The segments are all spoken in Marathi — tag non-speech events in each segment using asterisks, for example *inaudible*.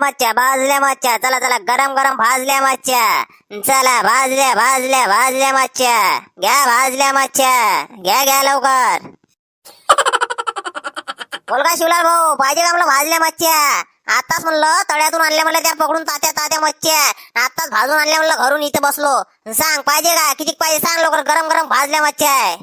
मच्छ्या भाजल्या मच्छ्या. चला चला गरम गरम भाजल्या मच्छ्या. चला भाजल्या भाजल्या भाजल्या मच्छ्या. घ्या भाजल्या मच्छ्या. घ्या घ्या लवकर. बोल का शिवलाल भाऊ पाहिजे का म्हणलं भाजल्या मच्छ्या? आताच म्हणलं तळ्यातून आणल्या म्हणलं त्या पकडून तात्या तात्या मच्छ्या. आताच भाजून आणल्या म्हणलं घरून इथे बसलो. सांग पाहिजे का? किती पाहिजे? सांग लवकर गरम गरम भाजल्या मच्छ्या आहे.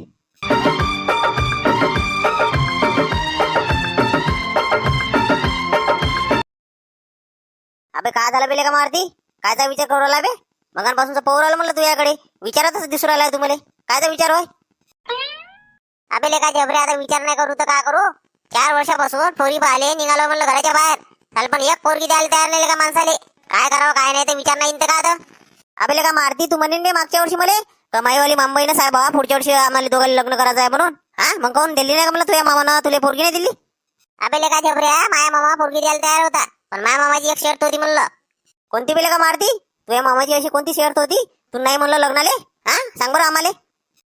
अबे काय झालं बेले का मारती? कायचा विचार करू राहिला बे? मगांपासूनच पोर आलं म्हणलं तुझ्याकडे विचारातच दिसू राहिला तुम्हाला कायचा विचार होय? अबे लेका जबरे आता विचार नाही करू तर काय करू? चार वर्षापासून पोरी पाहिले निघालो म्हणलं घराच्या बाहेर. चाल पण एक पोरगी द्यायला तयार नाही का माणसाले? काय करावं काय नाही ते विचार नाही तर का आता अबे लेका मारती तू म्हणे मागच्या वर्षी मला? कमाईवाली मुंबईनं साहेब बाबा पुढच्या वर्षी आम्हाला दोघांना लग्न करायचं आहे म्हणून. हा मग कोण दिल्ली नाही का म्हणलं तुझ्या मामानं? तुला पोरगी नाही दिली अबे लेका जबऱ्या माया मामा पोरगी द्यायला तयार होता. पण माया मामाची एक शर्त होती म्हणलं. कोणती बेले का मारती? तुझ्या मामाची अशी कोणती शर्त होती? तू नाही म्हणलं लग्नाले? हा? सांग बरं आम्हाला.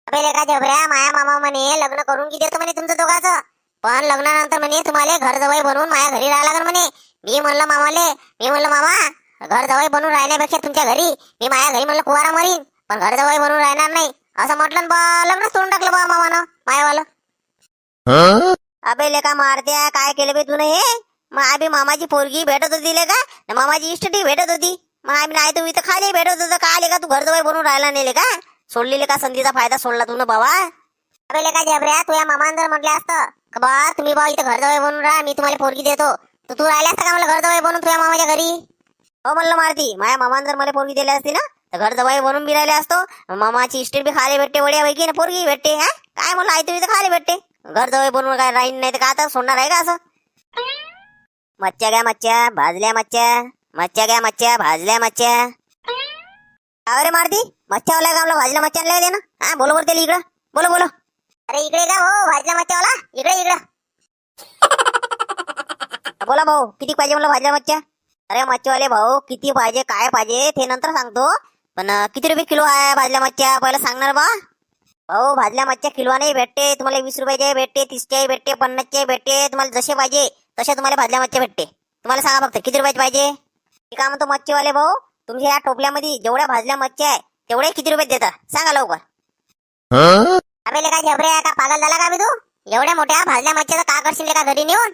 अबे लेका जबऱ्या माया मामा म्हणे लग्न करून की देतो म्हणे तुमचं दोघाचं? पण लग्नानंतर म्हणे तुम्हाला घर जवळ बनवून माझ्या घरी राहायला लागेल म्हणे. मी म्हणलं मामाले मी म्हणलं मामा घर जवळ बनवून राहण्यापेक्षा तुमच्या घरी मी माझ्या घरी म्हणलं कुवारा मरीन. पण घर जवळ बनवून राहणार नाही. असं म्हटलं बा लग्न सोडून टाकलं बा मामानं मायावालं. अबे लेका मारत्या काय केलं बे तुने हे? मग आम्ही मामाची पोरगी भेटत होती ले का? न मामाची इष्टटी भेटत होती. मग आम्ही नाही तुम्ही तर खाली भेटत होतं. का आले का तू घर जवळ बनवून राहिला नेले का? सोडलेले का संधीचा फायदा सोडला तू ना बाबा अरे का जबऱ्या तू या मामान जर म्हटलं असतं. का बा तुम्ही बा इथं घर जवळ बनवून राहा मी तुम्हाला पोरगी देतो. तर तू राहिला असता का मला घर जवळ बनवून तुझ्या मामाच्या घरी? हो म्हणलं मारती माझ्या मामान जर मला पोरगी दिली असती ना? तर घर जवळ बनवून बी राहिले असतो. मामाची इष्टी बी खाली भेटते वड्यापैकी ना पोरगी भेटते हा? काय म्हणलं आई तुम्ही तर खाली भेटते? घर जवळ बनवून काय राहीन नाही तर का आता सोडणार आहे का असं? मच्छ्या घ्या मच्छ्या भाजल्या मच्छ्या मच्छ्या घ्या मच्छ्या भाजल्या मच्छ्या. अरे मारती मच्छ्या वाला का मला भाजल्या मच्छ्या आणल्या ना हा बोलो त्याला इकडं. बोलो बोलो अरे इकडे का हो भाजल्या मच्छ्यावाला इकडे इकडं. *laughs* बोला भाऊ किती पाहिजे मला भाजल्या मच्छ्या? अरे मच्छीवाले भाऊ किती पाहिजे काय पाहिजे ते नंतर सांगतो. पण किती रुपये किलो आहे भाजल्या मच्छ्या? पहिलं सांगणार बा. भाऊ भाजल्या मच्छ्या किलोने भेटते तुम्हाला वीस रुपयाचे भेटते तीसचे भेटते पन्नासचे भेटते तुम्हाला जसे पाहिजे. तसे तुम्हाला भाजल्या मच्छी भेटते? तुम्हाला सांगा फक्त किती रुपयाची पाहिजे? मी काय म्हणतो मच्छीवाले भाऊ तुमच्या या टोपल्यामध्ये जेवढ्या भाजल्या मच्छ्या आहे तेवढे किती रुपये देता? सांगा लवकर. अबे काय झबरे आहे का पागल झाला का मी तू? एवढ्या मोठ्या भाजल्या मच्छीचं का करशील का घरी नेऊन?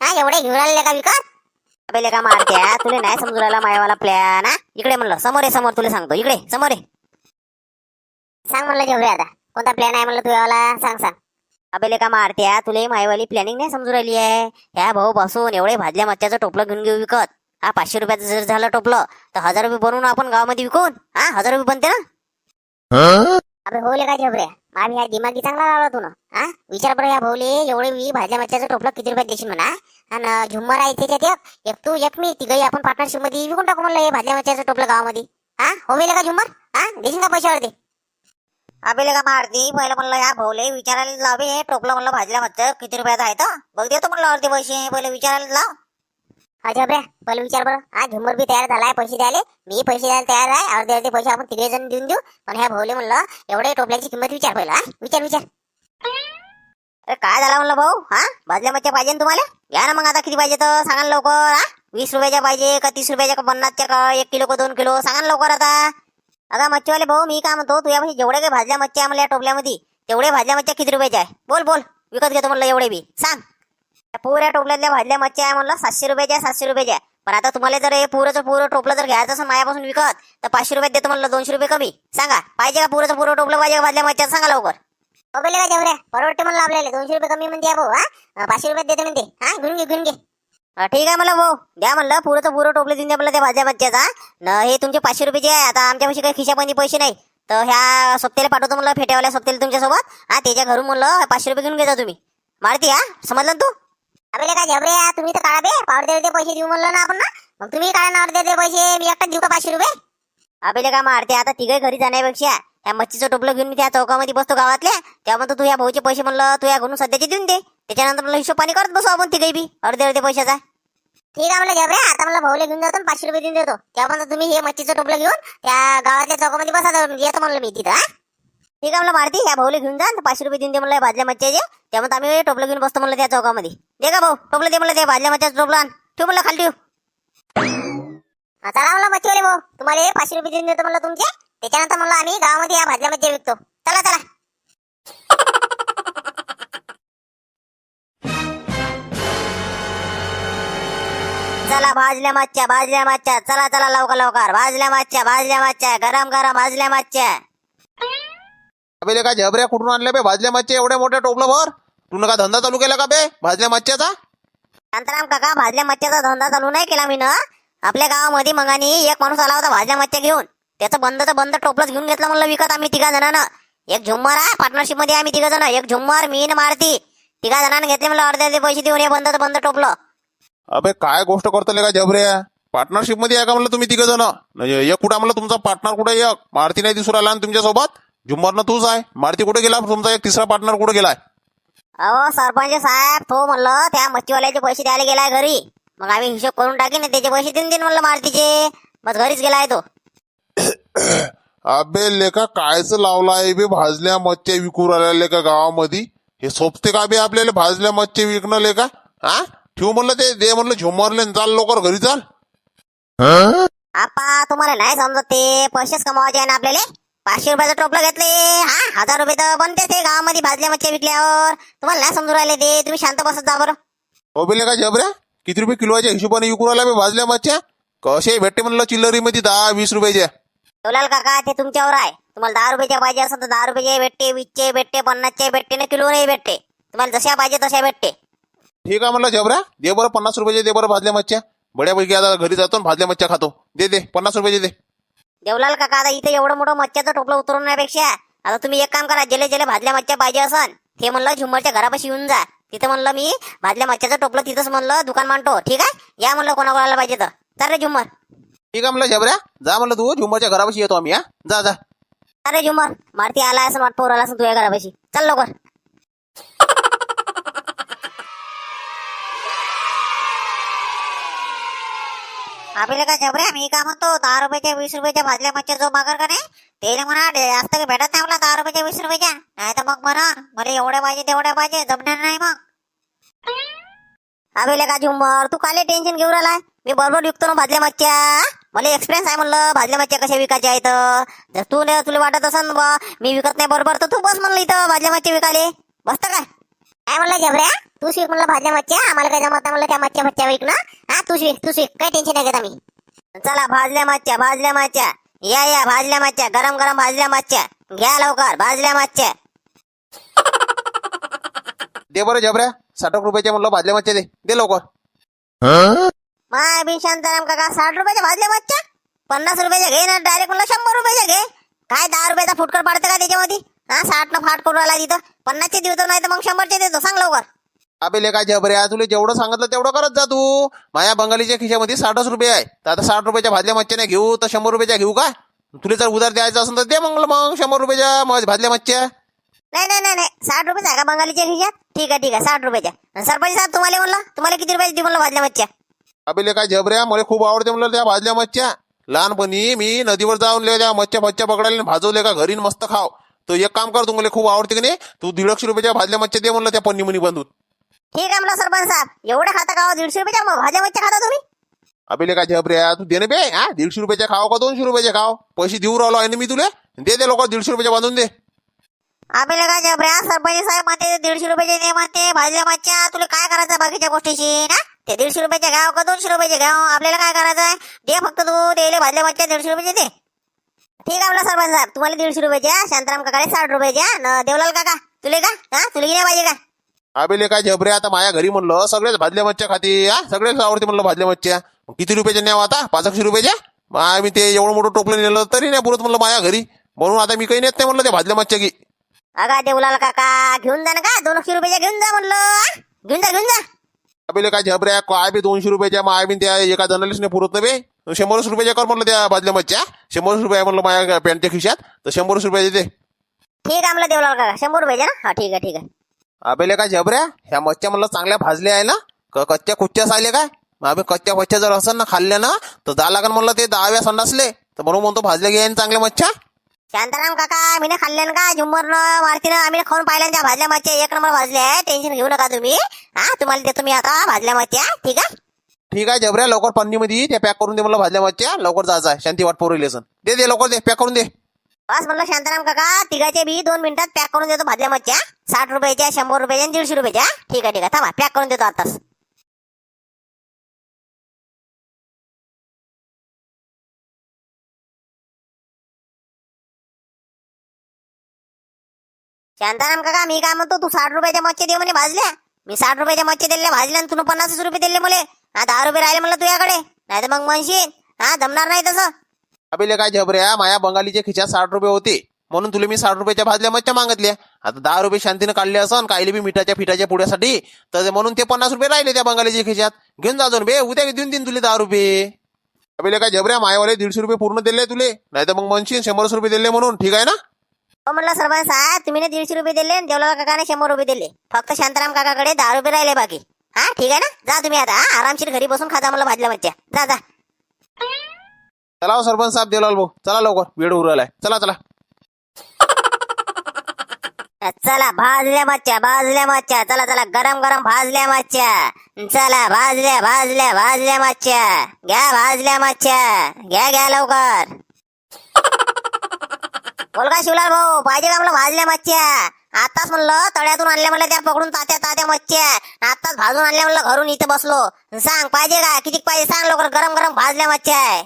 हा एवढे घेऊन आले का विकत? अबे का मारत्या तुला नाही समजू राहिला मायावाला प्लॅन हा? इकडे म्हणलं समोर आहे समोर तुला सांगतो इकडे समोर आहे सांग म्हणलं जेवढे आता कोणता प्लॅन आहे म्हणलं तुझ्यावाला सांग सांग. अबे का मारत्या तुला मायवाली प्लॅनिंग नाही समजू राहिली आहे. ह्या भाऊ बसून एवढे भाजल्या मच्छ्याचं टोपलं घेऊन घेऊ विकत. हा पाचशे रुपयाचं जर झालं टोपलं तर हजार रुपये बनवून आपण गावामध्ये विकून हा हजार रुपये बनते ना? अबे भाऊले का झबऱ्या मामी या दिमागी चांगला लावला तू ना हा? विचार बरं या भाऊले एवढे मी भाजल्या मच्छ्याचं टोपलं किती रुपयात देशील म्हणा? आणि झुम्मर आहे त्याच्यात एक एक तू एक मी तिघही आपण पार्टनरशिपमध्ये विकून टाकू म्हणलं हे भाजल्या मच्छ्याचं टोपलं गावामध्ये. हा होईल का झुम्मर हा? देशील का पैशावरती? अबेले का मारती पहिलं म्हणलं या भाऊले विचारायला लावे हे टोपलं म्हणलं भाजल्या मच्छ्या किती रुपयात आहे तर. बघ देतो म्हणलं अर्धे पैसे पहिले विचारायला लाव. हा झबऱ्या पहिले विचार बरं. हा झुम्मर बी तयार झालाय पैसे द्यायला. मी पैसे द्यायला तयार आहे अर्धे अर्धे पैसे आपण तिघे जण देऊन देऊ. पण ह्या भाऊले म्हणलं एवढे टोपल्याची किंमत विचार पहिला? विचार विचार. अरे काय झाला म्हणलं भाऊ हा? भाजल्या मच्छ्या पाहिजे ना तुम्हाला? घ्या ना मग आता किती पाहिजे तर सांगा लवकर हा. वीस रुपयाच्या पाहिजे का तीस रुपयाच्या का पन्नासच्या का एक किलो का दोन किलो सांगा लवकर आता. अगं मच्छीवाले भाऊ मी काय म्हणतो तुझ्यापाशी जेवढ्या जेवढे काही भाजल्या मच्छ्या आम्हाला या टोपल्यामध्ये तेवढे भाजल्या मच्छ्या किती रुपयाच्या आहे? बोल बोल. विकत घेतो म्हणलं एवढे बी. सांग. या पुऱ्या टोपल्यातल्या भाजल्या मच्छ्या आहे म्हणलं सातशे रुपयाच्या सातशे रुपयाच्या पण आता तुम्हाला जर हे पुरंचं पुरं टोपलं जर घ्यायचं असेल मायापासून विकत तर पाचशे रुपयात देतो म्हणलं दोनशे रुपये कमी. सांगा पाहिजे का पुरंचं पुरं टोपलं पाहिजे का भाजल्या मच्छ्या सांगा लवकर. बघले का जेवढ्या? परवडते म्हणलं आपल्याला. दोनशे रुपये कमी म्हणते भाऊ हा? पाचशे रुपयात देते म्हणते. हा घेऊन घे घेऊन घे. ठीक आहे मला भाऊ. द्या म्हणलं पुरंचं पुरं टोपलं देऊन द्या म्हणलं त्या भाज्या भाज्याचा न हे तुमचे पाचशे रुपयाचे आहे. आता आमच्यापाशी काही खिशामध्ये पैसे नाही. तर ह्या सोबतीला पाठवतो म्हणलं फेट्यावाल्या सोबतीला तुमच्यासोबत. हा त्याच्या घरून म्हणलं पाचशे रुपये घेऊन घेता तुम्ही. मारती हा? समजलं ना तू? अरे काय झबरे तुम्ही तर काढा बे. पावडे ते पैसे देऊ म्हणलं ना आपण ना. मग तुम्ही काय नावर दे पैसे. मी एकटाच देऊ का पाचशे रुपये? अबे का मारते आता तिघे घरी जाण्यापेक्षा त्या मच्छीचं टोपलं घेऊन मी त्या चौकामध्ये बसतो गावातल्या. तेव्हा म्हणतो तू या भाऊचे पैसे म्हणलं तू या घरून सध्याचे देऊन दे. त्याच्यानंतर म्हणलं हिशोब पाणी करत बसू आपण तिघे बी. अर्धे अर्धे पैशाचा. ठीक आहे म्हणलं झबरे आता मला भाऊला घेऊन जातो पाचशे रुपये देऊन देतो. तेव्हा म्हणलं तुम्ही हे मच्छीचं टोपलं घेऊन त्या गावातल्या चौकामध्ये बसा येतो म्हणलं मी तिथं हा? ठीक आहे म्हणलं मारती ह्या भाऊला घेऊन जा पाचशे रुपये देऊन दे म्हणलं भाजल्या मच्छ्याचे त्यामुळे आम्ही टोपलं घेऊन बसतो म्हणलं त्या चौकामध्ये. दे का भाऊ टोपलं दे म्हणलं ते भाजल्या मच्छ्याचं टोपलं आण. ठेव म्हणलं खाली ठेव. चला म्हणलं मच्छीवाले भाऊ तुम्हाला हे पाचशे रुपये देऊन देतो म्हणलं तुमचे. त्याच्यानंतर म्हणलं आम्ही गावामध्ये या भाजल्या मच्छी विकतो. चला चला. चला भाजल्या मच्छ्या भाजल्या मच्छ्या चला चला लवकर लवकर. भाजल्या मच्छ्या भाजल्या मच्छ्या गरम गरम भाजल्या मच्छ्या अबे झबऱ्या कुठून आणल्या बे? भाजल्या मच्छ्या एवढ्या मोठ्या टोपलं भर? तू का धंदा चालू केला का बे? भाजल्या मच्छ्याचा शांताराम काका भाजल्या मच्छ्याचा धंदा चालू नाही केला मी ना? आपल्या गावामध्ये मंगानी एक माणूस आला होता भाजल्या मच्छ्या घेऊन. त्याचं बंदचं बंद टोपलंच घेऊन घेतलं म्हणलं विकत आम्ही तिघा जणांना. एक झुम्मर आहे पार्टनरशिपमध्ये आम्ही तिघा जण. एक झुम्मर मी मारती. तिघा जणांना घेतले म्हणलं अर्धे अर्धे पैसे देऊन हे बंदचं बंद टोपलं. अबे काय गोष्ट करतो का झबऱ्या पार्टनरशिपमध्ये आहे का म्हणलं तुम्ही तिघ जण एक कुठं म्हणलं तुमचा पार्टनर कुठे एक? मारुती नाही दिसून आला तुमच्यासोबत जुम्मरनं तूच आहे. मारुती कुठे गेला? तुमचा एक तिसरा पार्टनर कुठे गेलाय? अहो सरपंच साहेब तो म्हणलं त्या मच्छीवाल्याचे पैसे द्यायला गेलाय घरी. मग आम्ही हिशोब करून टाकीन आणि त्याचे पैसे देऊन देईन म्हणलं मारतीचे. बस घरीच गेलाय तो. *coughs* अबे लेका कायच लावलाय बे? भाजल्या मच्छ्या विकू राहिल्या लेका गावामध्ये. हे सोपते का बे आपल्याला भाजल्या मच्छ्या विकणं लेका? हा ठेवू म्हणलं ते दे म्हणलं झुमरले चाल लवकर घरी चाल. आपा तुम्हाला नाही समजत ते पैसेच कमावायचे आहे ना आपल्याला. पाचशे रुपयाचं टोपलं घेतले हा हजार रुपये तर बनते ते गावामध्ये भाजल्या मच्छी विकल्यावर. तुम्हाला नाही समजून राहिले ते तुम्ही शांत बसत जा बरं. हो बे लेका झबऱ्या किती रुपये किलोच्या हिशोबाने विकू राहिला बे भाजल्या मच्छ्या? कसे भेटते म्हणलं चिल्लरी मध्ये दहा वीस रुपयाच्या बोलाल काका ते तुमच्यावर आहे. तुम्हाला दहा रुपयाच्या पाहिजे असेल तर दहा रुपयाचे भेटते वीसचे भेटते पन्नासचे भेटते ना किलो नाही भेटते. तुम्हाला जशा पाहिजे तशा भेटते. ठीक आहे म्हणलं झबऱ्या दे बरं पन्नास रुपयाचे दे बरं भाजल्या मच्छ्या. बड्यापैकी आता घरी जातो आणि भाजल्या मच्छ्या खातो. दे दे पन्नास रुपयाचे दे देवलाल काका आता इथे एवढं मोठं मच्छ्याचं टोपलं उतरवण्यापेक्षा आता तुम्ही एक काम करा जेले जेले भाजल्या मच्छ्या पाहिजे असन ते म्हणलं झुंबरच्या घरापाशी येऊन जा. तिथं म्हणलं मी भाजल्या मच्छ्याचं टोपलं तिथंच म्हणलं दुकान मांडतो. ठीक आहे? या म्हणलं कोणाकोणाला पाहिजे तर. तर रे झुम्मर. ठीक आहे म्हणलं झबऱ्या जा म्हणलं तू झुमरच्या घरापाशी येतो आम्ही हा? जा जा. अरे झुम्मर मारती आला असं वाट पोर आला असं तुझ्या घरापाशी. चल लवकर. आपल्याला काय जबरे मी का म्हणतो दहा रुपयाच्या वीस रुपयाच्या भाजल्या मच्छर जो मागर का नाही त्याला म्हणा जास्त काही भेटत नाही मला दहा रुपयाच्या वीस रुपयाच्या नाही तर मग म्हणा मला एवढ्या पाहिजे तेवढ्या पाहिजे जमणार नाही मग। अबेले का झुंबर तू काले टेन्शन घेऊन राहिलाय मी बरोबर विकतो ना भाजल्या मच्छ्या मला एक्सपिरियन्स आहे म्हणलं भाजल्या मच्छ्या कशा विकायच्या आहेत जर तू नाही तुला वाटत असन मी विकत नाही बरोबर तर तू बस म्हणलं इथं भाजल्या मच्छी विकाले बसतं काय? काय म्हणलं जबऱ्या तू शिक म्हणलं भाजल्या मच्छ्या. आम्हाला काय जमत म्हणलं त्या मच्छ्या मच्छ्या विक ना हा तू शिक तू शिक काय टेन्शन नाही घेत आम्ही चला भाजल्या मच्छ्या भाजल्या मच्छ्या. या या भाजल्या मच्छ्या. गरम गरम भाजल्या मच्छ्या. घ्या लवकर भाजल्या मच्छ्या. दे बरं झबऱ्या साठ रुपयाच्या म्हणलं भाजल्या मच्छ्या दे. दे लवकर. माय बी शांताराम काका साठ रुपयाच्या भाजल्या मच्छ्या? पन्नास रुपयाच्या घे ना डायरेक्ट म्हणलं शंभर रुपयाच्या घे. काय दहा रुपयाचा फुटकर पाडतं का त्याच्यामध्ये? हा साठ न फाट करून राहिला तिथं. पन्नासचे देतो नाही तर मग शंभरचे देतो. सांग लवकर. अबे काय झबऱ्या तुला जेवढं सांगितलं तेवढं करत जा तू. माझ्या बंगालीच्या खिशामध्ये साठच रुपये आहे. तर आता साठ रुपयाच्या भाजल्या मच्छ्या नाही घेऊ तर शंभर रुपयाच्या घेऊ का? तुला जर उधार द्यायचं असेल तर दे मग मग शंभर रुपयाच्या म- भाजल्या मच्छ्या. नाही नाही नाही नाही. साठ रुपये आहे का बंगालीच्या खिशात? ठीक आहे ठीक आहे. साठ रुपयाच्या. आणि सरपंच साहेब तुम्हाला म्हणलं तुम्हाला किती रुपयाची देऊ म्हणलं भाजल्या मच्छ्या? अबे काय झबऱ्या मला खूप आवडते म्हणलं त्या भाजल्या मच्छ्या. लहानपणी मी नदीवर जाऊन ले त्या मच्छ्या फच्छ्या पकडायला आणि भाजवले का? घरी न मस्त खाव. तर एक काम कर तू मला खूप आवडते की नाही तू दीडशे रुपयाच्या भाजल्या मच्छ्या दे म्हणलं त्या पन्नी मनी बांधून. ठीक आहे म्हणलं सरपंच साहेब. एवढे खाता का हो? दीडशे रुपयाच्या मग भाज्या मच्छ्या खाता तुम्ही? अबे काय झबऱ्या तू दे ना बे हा दीडशे रुपयाच्या खाव का दोनशे रुपयाच्या खाव? पैसे देऊ राहिलो आहे ना मी तुले. दे दे लोक दीडशे रुपयाच्या बांधून दे. आपल्याला काय जबऱ्या सरपंच साहेब म्हणते दीडशे रुपयाचे नाही म्हणते भाजल्या मच्छ्या तुला काय करायचं बाकीच्या गोष्टीशी ना? ते दीडशे रुपयाचे घ्याव का दोनशे रुपयाचे घ्याव आपल्याला काय करायचं आहे? दे फक्त तू त्याला भाजल्या मच्छ्या दीडशे रुपयाचे दे. ठीक आहे म्हणलं सरपंच साहेब. तुम्हाला दीडशे रुपयाच्या शांताराम काकाले साठ रुपयाच्या न देवलाल काका तुले का? हा तुला नाही पाहिजे का? अबे काय झबऱ्या आता माझ्या घरी म्हणलं सगळेच भाजल्या मच्छ्या खाते हा? सगळेच आवडते म्हणलं भाजल्या मच्छ्या. किती रुपयाच्या न्याव आता? पाचशे रुपयाच्या? मग आम्ही ते एवढं मोठं टोपलं नेलं तरी नाही पुरत म्हणलं माझ्या घरी. म्हणून आता मी काही नेत नाही म्हणलं त्या भाजल्या मच्छ्या की. अगा देवलाल काका घेऊन जा ना का? दोनशे रुपयाच्या घेऊन जा म्हणलं हा? घेऊन जा घेऊन जा. अबे काय झबऱ्या काय बी दोनशे रुपयाच्या मग आम्ही त्या एका जणालाच नाही पुरत बे. शंभरच रुपयाच्या कर म्हणलं त्या भाजल्या मच्छ्या शंभरच रुपये म्हणलं माझ्या पॅन्टच्या खिशात. तर शंभरच रुपये दे ठीक आहे म्हणलं देवलाल काका. शंभर रुपयाच्या ना? हा ठीक आहे ठीक आहे. अबेले काय झबऱ्या? ह्या मच्छ्या म्हणलं चांगल्या भाजल्या आहे ना? क- कच्च्या कुच्च्याच आले काय? मग आम्ही कच्च्या कच्च्या जर असेल ना खाल्ल्या ना तर जा लागन म्हणलं ते दहाव्या संडासले. तर म्हणून म्हणतो भाजल्या घ्या चांगल्या मच्छ्या. शांताराम काका मी खाल्ले ना का झुंबरनं मारतीनं आम्ही खाऊन पाहिल्या त्या भाजल्या मच्छ्या. एक नंबर भाजल्या आहे. टेन्शन घेऊ नका तुम्ही. हा तुम्हाला देतो मी आता भाजल्या मच्छ्या. ठीक आहे? ठीक आहे जबऱ्या लवकर पन्नीमध्ये ते पॅक करून दे मला भाजल्या मच्छ्या लवकर जायचं आहे शांती वाट पोरवली लेसन दे दे लवकर दे पॅक करून दे. बस म्हणलं शांताराम काका तिघाचे बी दोन मिनिटात पॅक करून देतो भाजल्या मच्छ्या. साठ रुपयाच्या शंभर रुपयाच्या आणि दीडशे रुपयाच्या. ठीक आहे ठीक आहे थांबा पॅक करून देतो आताच. शांताराम काका मी काय म्हणतो तू साठ रुपयाच्या मच्छी दे म्हणे भाजल्या. मी साठ रुपयाच्या मच्छी दिल्या भाजल्या आणि तुला पन्नास रुपये दिले मला. हा दहा रुपये राहिले म्हणलं तुझ्याकडे. नाही तर मग म्हणशील. हा जमणार नाही तसं. अबेले काय जबऱ्या माया बंगालीच्या खिशात साठ रुपये होते. म्हणून तुला मी साठ रुपयाच्या भाजल्या मच्छ्या मागितल्या. आता दहा रुपये शांतीनं काढले असन कायले बी मिठाच्या पिठाच्या पुड्यासाठी तर म्हणून ते पन्नास रुपये राहिले त्या बंगालीच्या खिशात. घेऊन जा जाऊन बे उद्या देऊन देईन तुले दहा रुपये. अबेले काय जबऱ्या मायावाले दीडशे रुपये पूर्ण दिले तुले. नाही तर मग म्हणशील शंभरच रुपये दिले म्हणून ठीक आहे ना? हो म्हणलं सरपंच साहेब तुम्ही ने दीडशे रुपये दिले आणि देवलाल काकाने शंभर रुपये दिले. फक्त शांताराम काकाकडे दहा रुपये राहिले बाकी. हा ठीक आहे ना? जा तुम्ही आता हा आरामशीर घरी बसून खाता मला भाजल्या मच्छ्या. जा जा. चला हो सरपंच साहेब देलाल भाऊ. चला लवकर वेळ उरलाय चला चला. चला भाजल्या मच्छ्या भाजल्या मच्छ्या. चला चला गरम गरम भाजल्या मच्छ्या. चला भाजल्या भाजल्या भाजल्या मच्छ्या. घ्या भाजल्या मच्छ्या. घ्या घ्या लवकर. बोल का शिवलाल भाऊ पाहिजे का म्हणलं भाजल्या मच्छ्या? आताच म्हणलं तळ्यातून आणल्या म्हणलं त्या पकडून तात्या तात्या मच्छ्या आताच भाजून आणल्या म्हणलं घरून इथं बसलो. सांग पाहिजे का? किती पाहिजे? सांग लवकर गरम गरम भाजल्या मच्छ्या आहे.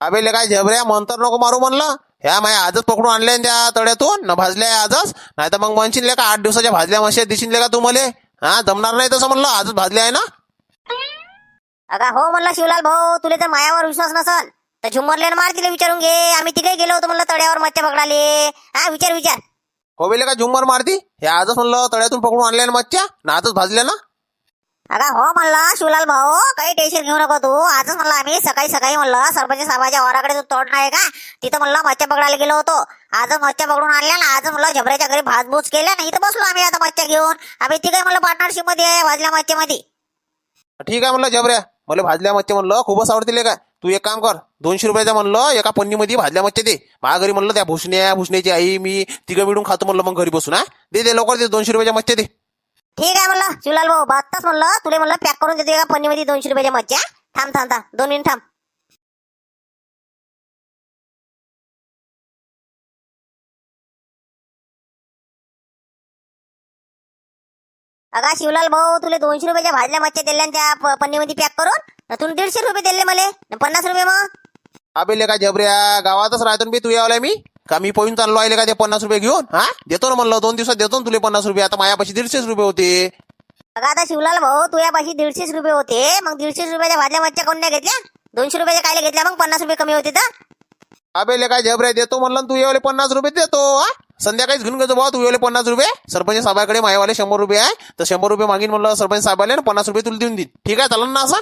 अबेले काय जबऱ्या मंतर नको मारू म्हणलं. ह्या माया आजच पकडून आणल्या न त्या तळ्यातून. न भाजल्या आजच. नाही तर मग म्हणशील का आठ दिवसाच्या भाजल्या मशा दिशील का तू मले? हा जमणार नाही तसं म्हणलं. आजच भाजल्या आहे ना? अगा हो म्हणलं शिवलाल भाऊ तुला तर मायावर विश्वास नसल. तर झुमरले मार तिला विचारून घे. आम्ही तिघे गेलो होतो म्हणलं तळ्यावर मच्छ्या पकडाले हा विचार विचार. हो बेले का झुम्मर मारती? हे आजच म्हणलं तळ्यातून पकडून आणल्या ना मच्छ्या? ना आजच भाजल्या ना? अगा हो म्हणलं शिवलाल भाऊ काही टेन्शन घेऊ नको तू. आजच म्हणलं आम्ही सकाळी सकाळी म्हणलं सरपंच साहेबाच्या वाराकडे जो तोड नाही का तिथं म्हणलं मच्छ्या पकडायला गेलो होतो. आजच मच्छ्या पकडून आणल्या ना आज म्हणलं झबऱ्याच्या घरी भाजबूज केल्या ना इथं बसलो आम्ही आता मच्छ्या घेऊन. आम्ही तिघे म्हणलं पार्टनरशिपमध्ये आहे, भाजल्या मच्छ्यामध्ये ठीक आहे म्हणलं जबऱ्या मला भाजल्या मच्छ्या म्हणलं खूपच आवडतील का तू एक काम कर दोनशे रुपयाचं म्हणलं एका पन्नीमध्ये भाजल्या मच्छी दे. माझ्या घरी म्हणलं त्या भुसण्या भुसण्याची आई मी तिघं मिळून खातो म्हणलं मग घरी बसून हा? दे दे लवकर दे दोनशे रुपयाच्या मच्छी दे. ठीक आहे म्हणलं शिवलाल भाऊ बात्ताच म्हणलं तुला म्हणलं पॅक करून देते का पन्नीमध्ये दोनशे रुपयाच्या मच्छ्या थांब थांब थांब दोन मिनिट थांब. अगा शिवलाल भाऊ तुला दोनशे रुपयाच्या भाजल्या मच्छ्या दिल्या त्या पन्नीमध्ये पॅक करून? तुला दीडशे रुपये दिले मला. न पन्नास रुपये मग. अबे का जबऱ्या गावातच राहतो बे तू यावलाय मी. का मी पळून चाललो आहे का ते पन्नास रुपये घेऊन हा? देतो ना म्हणलं दोन दिवसात देतो ना तुले पन्नास रुपये. आता मायापाशी दीडशेच रुपये होते. अगं आता शिवलाल भाऊ तुझ्यापाशी दीडशेच रुपये होते. मग दीडशे रुपयाच्या भाजल्या मच्छ्या कोण नाही घेतल्या? दोनशे रुपयाच्या कायले घेतल्या? मग पन्नास रुपये कमी होते तर? अबे काय जबऱ्या देतो म्हणलं ना तू येवले पन्नास रुपये देतो हा? संध्याकाळीच घेऊन घेतो भाऊ तू येवले पन्नास रुपये. सरपंच साहेबाकडे मायावाले शंभर रुपये आहे. तर शंभर रुपये मागीन म्हणलं सरपंच साहेबाले पन्नास रुपये तुला देऊन देईन. ठीक आहे चालेल ना असं.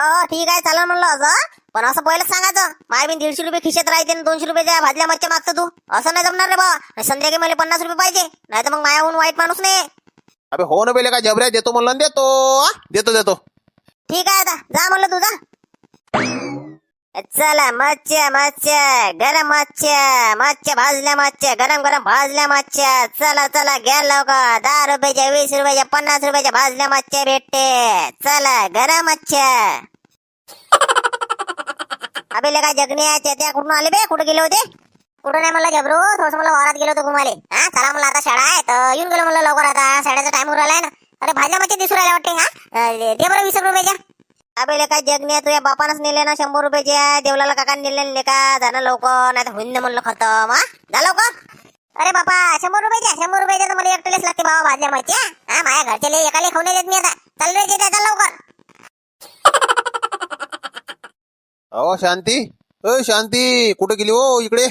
ठीक आहे चालेल म्हणलं असं पण असं पहिलं सांगायचं माय बिन दीडशे रुपये खिशात राहते आणि दोनशे रुपयाच्या भाजल्या मच्छ्या मागतो तू. असं नाही जमणार रे बा. संध्याकाळी मला पन्नास रुपये पाहिजे नाही तर मग मायाहून वाईट माणूस नाही. अबे हो ना बेले काय जबऱ्या देतो म्हणलं देतो? देतो देतो. ठीक आहे आता जा म्हणलं तुझा चला मच्छ्या मच्छ्या गरम मच्छ्या मच्छ्या भाजल्या मच्छ्या गरम गरम भाजल्या मच्छ्या. चला चला घ्या लवकर. दहा रुपयाच्या वीस रुपयाच्या पन्नास रुपयाच्या भाजल्या मच्छ्या भेटते. चला गरम मच्छ्या. *laughs* अबे काय जगण्या त्या कुठून आले बे? कुठे गेले होते? कुठं नाही म्हणलं जबरू थोडस मला वारात गेलो होतो घुमाले हा चला म्हणलं आता शाळा आहे तर येऊन गेलो म्हणलं लवकर आता. शाळेचा टाइम उरलाय ना. अरे भाजल्या मच्छ्या दिसू राहिल्या वाटते हा? दे बरं वीस रुपयाच्या. अबे काय जगण्या तुझ्या बापानच नेले ना शंभर रुपयाच्या देवलाला काका नेले नेले का जाणं लवकर नाही तर होईन ना म्हणलं खतम हा? जा लवकर. अरे बापा शंभर रुपयाच्या शंभर रुपयाच्या तर मला एकटेलेच लागते बाबा भाजल्या मच्छ्या हा? माझ्या घरच्याले एकाले खाऊन देत मी आता. चल रे जे लवकर. अहो शांती. अ शांती कुठे गेली हो इकडे?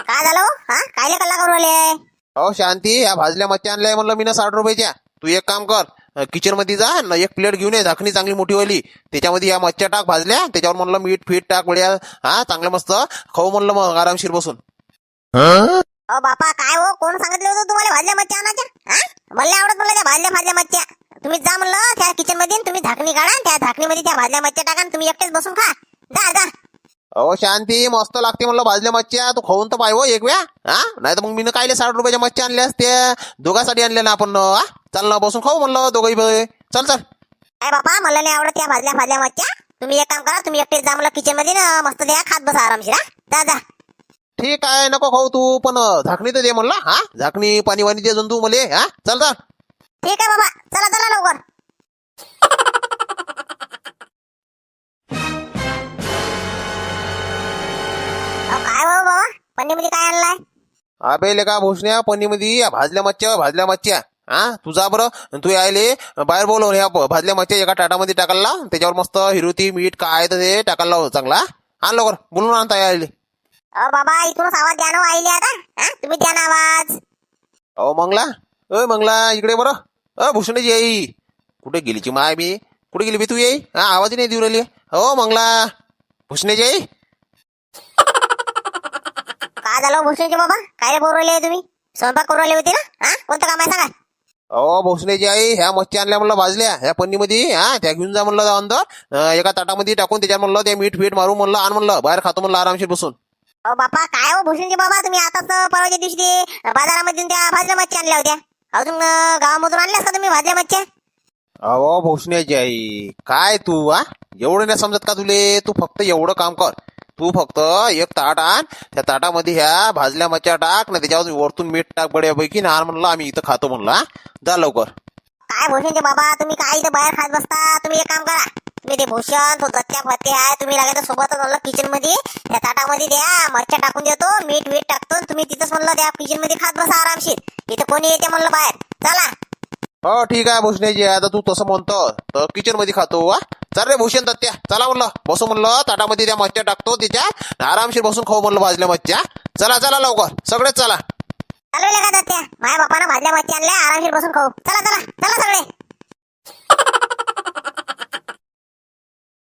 काय झालं हो? हा? कायले कल्ला करू राहिले अहो शांती या भाजल्या मच्छ्या आणल्या म्हणलं मी ना साठ रुपयाच्या. तू एक काम कर किचनमध्ये जा न एक प्लेट घेऊन ये झाकणी चांगली मोठी वाली त्याच्यामध्ये या मच्छ्या टाक भाजल्या त्याच्यावर म्हणलं मीठ फीट टाक बढिया हा चांगलं मस्त. खाऊ म्हणलं मग आरामशीर बसून. अ बापा काय हो? कोण सांगितलं होतं तुम्हाला भाजल्या मच्छ्या आणायच्या? मला आवडत म्हणलं त्या भाजल्या भाजल्या मच्छ्या. तुम्ही जा म्हणलं त्या किचनमध्ये तुम्ही झाकणी काढा त्या झाकणीमध्ये त्या भाजल्या मच्छ्या टाका आणि तुम्ही एकटेच बसून खा. जा जा. अहो शांती मस्त लागते म्हणलं भाजल्या मच्छ्या. तू खाऊन तर पाहिवं एक वेळा. हा? नाही तर मग मी कायले साठ रुपयाच्या मच्छ्या आणल्या असत्या दोघांसाठी आणल्या ना आपण हा? चाल ना बसून खाऊ म्हणलं दोघंही. चल चल. काय बापा मला नाही आवडत त्या भाजल्या भाजल्या मच्छ्या. तुम्ही एक काम करा तुम्ही एकटेच जा मला किचनमध्ये ना. मस्त द्या खात बसा आरामशीर हा? जा जा. ठीक आहे नको खाऊ तू पण झाकणी तर दे म्हणला हा? झाकणी पाणी वाणी दे तू मले हा? चल चल. ठीक आहे बाबा. चला चला लवकर. बाबा पन्नीमध्ये काय आणलाय? अबे लेका भोसण्या पनीमध्ये या भाजल्या मच्छ्या भाजल्या मच्छ्या. हा तू जा बरं तू यायले बाहेर बोलवून ह्या भाजल्या मच्छ्या एका टाटामध्ये टाकायला. त्याच्यावर मस्त हिरुती मीठ काय तर ते टाकायला लाव चांगला. आण लवकर. बोलून आणता यायले. अहो बाबा इथूनच आवाज द्या ना हो आईले आता. हा तुम्ही द्या ना आवाज. अहो मंगला. अय मंगला इकडे बरं. अ भूषणाची आई. कुठे गेलीची माय बी कुठे गेली बी तू येई हा आवाज नाही देऊ राहिली. हो मंगला. भूषणाची आई. झालं भूषणचे बाबा? काय बोलू राहिले तुम्ही? स्वयंपाक करू राहिले होते ना? हा? कोणतं काम आहे सांगा. अहो भोसण्याची आई ह्या मच्छी आणल्या म्हणलं भाजल्या ह्या पन्नीमध्ये हा त्या घेऊन जा म्हणलं अंदर. एका ताटामध्ये टाकून त्याच्यात म्हणलं ते मीठ फीठ मारून म्हणलं आण म्हणलं बाहेर खातो म्हणलं आरामशीर बसून. अहो बापा काय हो भूषणचे बाबा? तुम्ही आताच परवाच्या दिवशी ते बाजारामधून त्या भाजल्या मच्छी आणल्या होत्या. अजून गावामधून आणल्यास का तुम्ही भाजल्या मच्छ्या? अहो भोसण्याची आई काय तू हा? एवढं नाही समजत का तुले? तू फक्त एवढं काम कर. तू फक्त एक ताट आण. त्या ताटामध्ये ह्या भाजल्या मच्छ्या टाक ना त्याच्यावर वरतून मीठ टाक बड्यापैकी ना म्हणलं आम्ही इथं खातो म्हणलं जा लवकर. काय भूषणचे बाबा तुम्ही काय इथं बाहेर खात बसता? तुम्ही एक काम करा. तुम्ही ते भूषण तो दत्त्या फत्ते आहे तुम्ही लागायचं सोबतच म्हणलं किचनमध्ये त्या ताटामध्ये द्या मच्छा टाकून देतो मीठ वीठ टाकतो तुम्ही तिथंच म्हणलं त्या किचनमध्ये खात बसा आरामशीर. इथं कोणी येते म्हणलं बाहेर. चला. हो ठीक आहे भूषण्याची आता तू तसं म्हणतो तर किचनमध्ये खातो वा चल रे भूषण दत्त्या. चला म्हणलं. बसू म्हणलं ताटामध्ये त्या मच्छ्या टाकतो त्याच्या आरामशीर बसून खाऊ म्हणलं भाजल्या मच्छ्या. चला चला लवकर. सगळेच चला. चालू का दत्त्या? माझ्या बापानं भाजल्या मच्छी आणल्या आरामशीर बसून खाऊ. चला चला. चला सगळे.